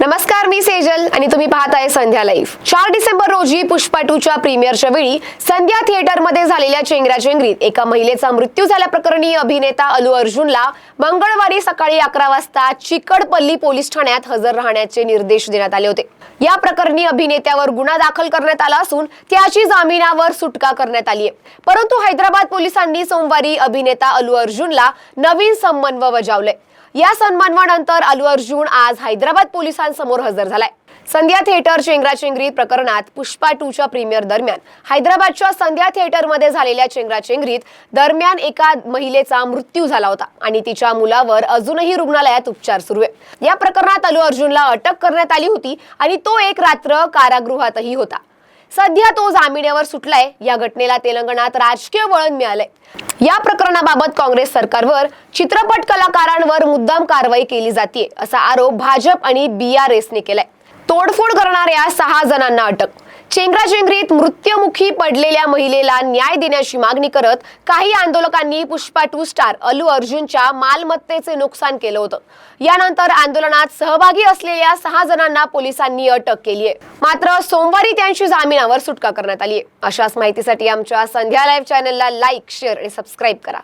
नमस्कार मी सेजल आणि तुम्ही पाहत आहे संध्या लाईव्ह. चार डिसेंबर रोजी पुष्पा टूच्या प्रीमियरच्या वेळी संध्या थिएटरमध्ये झालेल्या चेंगराचेंगरीत एका महिलेचा मृत्यू झाल्याप्रकरणी अभिनेता अलू अर्जुनला मंगळवारी सकाळी अकरा वाजता चिकडपल्ली पोलीस ठाण्यात हजर राहण्याचे निर्देश देण्यात आले होते. या प्रकरणी अभिनेत्यावर गुन्हा दाखल करण्यात आला असून त्याची जामिनावर सुटका करण्यात आली आहे. परंतु हैदराबाद पोलिसांनी सोमवारी अभिनेता अलू अर्जुनला नवीन संमन्व बजावले. या सन्मानवानंतर अलू अर्जुन आज हैदराबाद पोलिसांसमोर हजर झालाय. संध्या थिएटर चेंगराचेंगरी प्रकरणात पुष्पा टूच्या प्रीमियर दरम्यान हैदराबादच्या संध्या थिएटरमध्ये झालेल्या चेंगराचेंगरीत दरम्यान एका महिलेचा मृत्यू झाला होता आणि तिच्या मुलावर अजूनही रुग्णालयात उपचार सुरू आहे. या प्रकरणात अलू अर्जुनला अटक करण्यात आली होती आणि तो एक रात्र कारागृहातही होता. सध्या तो जामिनावर सुटलाय. या घटनेला तेलंगणात राजकीय वळण मिळालंय. या प्रकरणाबाबत काँग्रेस सरकारवर चित्रपट कलाकारांवर मुद्दाम कारवाई केली जाते असा आरोप भाजप आणि बी आरएस ने केलाय. तोडफोड करणाऱ्या सहा जणांना अटक चेंगराचेंगरीत मृत्युमुखी पडलेल्या महिलेला न्याय देण्याची मागणी करत काही आंदोलकांनी पुष्पा टू स्टार अलू अर्जुनच्या मालमत्तेचे नुकसान केलं होतं. यानंतर आंदोलनात सहभागी असलेल्या सहा जणांना पोलिसांनी अटक केली आहे. मात्र सोमवारी त्यांची जामिनावर सुटका करण्यात आली आहे. अशाच माहितीसाठी आमच्या संध्या लाईव्ह चॅनलला लाईक शेअर आणि सबस्क्राईब करा.